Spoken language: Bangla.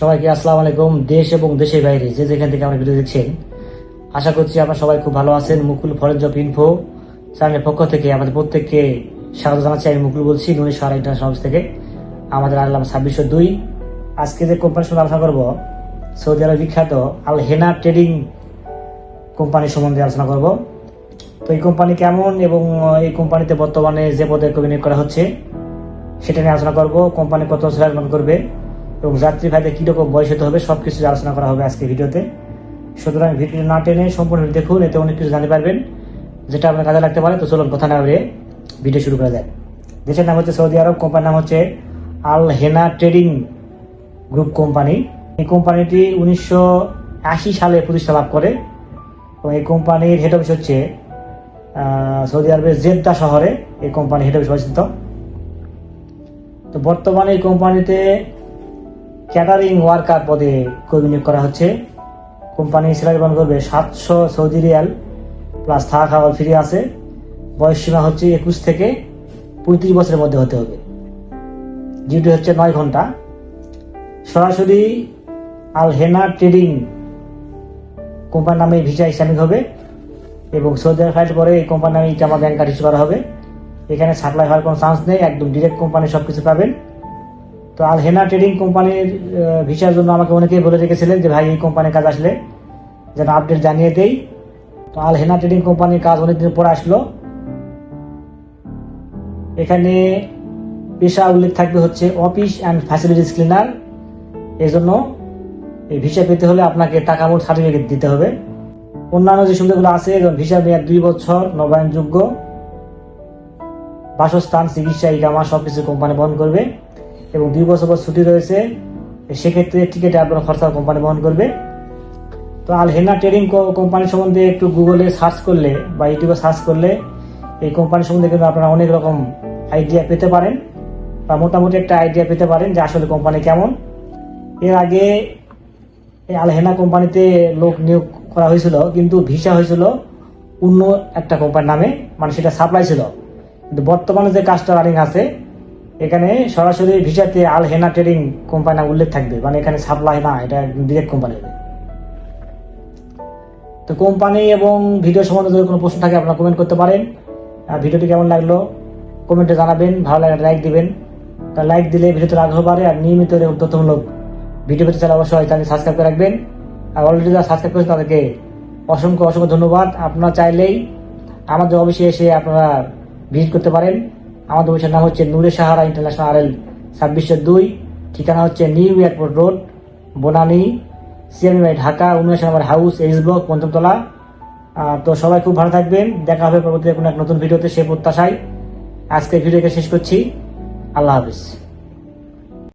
সবাইকে আসসালামু আলাইকুম, দেশ এবং দেশের বাইরে, যে যেখান থেকে আমরা ভিডিও দেখছেন। আশা করছি আপনারা সবাই খুব ভালো আছেন। মুকুল ফরেন জব ইনফো চ্যানেলের পক্ষ থেকে আমাদের প্রত্যেককে স্বাগত জানাচ্ছি। আমি মুকুল বলছি নুনি সারা ইন্টারন্যাশনাল থেকে। আমাদের আনলাম ছাব্বিশশো দুই। আজকে যে কোম্পানির সঙ্গে আলোচনা করব, সৌদি আরব বিখ্যাত আল হেনা ট্রেডিং কোম্পানি সম্বন্ধে আলোচনা করব। তো এই কোম্পানি কেমন এবং এই কোম্পানিতে বর্তমানে যে পদে নিয়োগ করা হচ্ছে, সেটা নিয়ে আলোচনা করব। কোম্পানি কত স্যালারি করবে এবং যাত্রী ভাইদের কীরকম বয়স হতে হবে সব কিছু আলোচনা করা হবে আজকে ভিডিওতে। সুতরাং ভিডিও না টেনে সম্পূর্ণ দেখুন, এতে অনেক কিছু জানতে পারবেন, যেটা আপনার কাজে লাগতে পারে। তো চলুন কথা না বলে ভিডিও শুরু করা যায় দেশের নাম হচ্ছে সৌদি আরব, কোম্পানির নাম হচ্ছে Al Hena trading group company. এই কোম্পানিটি উনিশশো আশি সালে প্রতিষ্ঠা লাভ করে এবং এই কোম্পানির হেড অফিস হচ্ছে সৌদি আরবের জেদ্দা শহরে এই কোম্পানি হেড অফিস অবস্থিত। তো বর্তমানে এই কোম্পানিতে ক্যাটারিং ওয়ার্কার পদে নিয়োগ করা হচ্ছে। কোম্পানি স্যালারি পালন করবে সাতশো সৌদি রিয়াল প্লাস থাকা খাওয়া ফ্রি আছে। বয়স সীমা হচ্ছে একুশ থেকে পঁয়ত্রিশ বছরের মধ্যে হতে হবে। ডিউটি হচ্ছে নয় ঘণ্টা। সরাসরি আল হেনা ট্রেডিং কোম্পানির নামে ভিসা ইসলামিক হবে এবং সৌদি আরব ফ্লাইট পরে এই কোম্পানির নামে ইকামা ব্যাংক কার্ড ইস্যু করা হবে। এখানে সাপ্লাই হওয়ার কোনো চান্স নেই, একদম ডিরেক্ট কোম্পানি সব কিছু পাবেন। তো আল হেনা ট্রেডিং কোম্পানির ভিসার জন্য আমাকে অনেকেই বলে রেখেছিলেন যে, ভাই, এই কোম্পানির কাজ আসলে যেন আপডেট জানিয়ে দেই। তো আল হেনা ট্রেডিং কোম্পানির কাজ অনেকদিন পরে আসলো। এখানে পেশা উল্লেখ থাকবে হচ্ছে অফিস অ্যান্ড ফ্যাসিলিটিস ক্লিনার এই জন্য এই ভিসা পেতে হলে আপনাকে টাকা মোট সার্টিফিকেট দিতে হবে। অন্যান্য যে সুবিধাগুলো আছে ভিসা মেয়াদ দুই বছর, নবায়নযোগ্য, বাসস্থান, চিকিৎসা ইকামা সবকিছু কোম্পানি বহন করবে। এবং দুই বছর পর ছুটি রয়েছে, সেক্ষেত্রে টিকিটে আপনার খরচা কোম্পানি বহন করবে। তো আল হেনা ট্রেডিং কোম্পানি সম্বন্ধে একটু গুগলে সার্চ করলে বা ইউটিউবে সার্চ করলে এই কোম্পানি সম্বন্ধে কিন্তু আপনারা অনেক রকম আইডিয়া পেতে পারেন বা মোটামুটি একটা আইডিয়া পেতে পারেন যে আসলে কোম্পানি কেমন। এর আগে এই আলহেনা কোম্পানিতে লোক নিয়োগ করা হয়েছিল, কিন্তু ভিসা হয়েছিল অন্য একটা কোম্পানির নামে মানে সেটা সাপ্লাই ছিল। কিন্তু বর্তমানে যে কাজটা রানিং আছে এখানে সরাসরি ভিসাতে আল হেনা ট্রেডিং কোম্পানি উল্লেখ থাকবে। মানে এখানে সাপ্লাই না, এটা ডিরেক্ট কোম্পানি হবে। তো কোম্পানি এবং ভিডিও সম্বন্ধে যদি কোনো প্রশ্ন থাকে, আপনারা কমেন্ট করতে পারেন। আর ভিডিওটি কেমন লাগল কমেন্টে জানাবেন। ভালো লাগলে লাইক দিবেন। তা লাইক দিলে ভিডিওতে আগ্রহ বাড়ে আর নিয়মিত তথ্যমূলক ভিডিও পেতে চাইলে অবশ্যই চ্যানেল সাবস্ক্রাইব করে রাখবেন। আর অলরেডি যারা সাবস্ক্রাইব করেছেন, তাদেরকে অসংখ্য অসংখ্য ধন্যবাদ। আপনারা চাইলেই আমাদের অফিসে এসে আপনারা ভিজিট করতে পারেন। আমাদের অফিসের নাম হচ্ছে নূরে সাহারা ইন্টারন্যাশনাল আর এল ছাব্বিশশো দুই, ঠিকানা হচ্ছে new airport road, Banani CMI Dhaka উনিশ নম্বর হাউস, এইচ ব্লক পঞ্চমতলা তো সবাই খুব ভালো থাকবেন, দেখা হবে পরবর্তীতে কোনো এক নতুন ভিডিওতে, সে প্রত্যাশায়। আজকে ভিডিওকে শেষ করছি। আল্লাহ হাফিজ।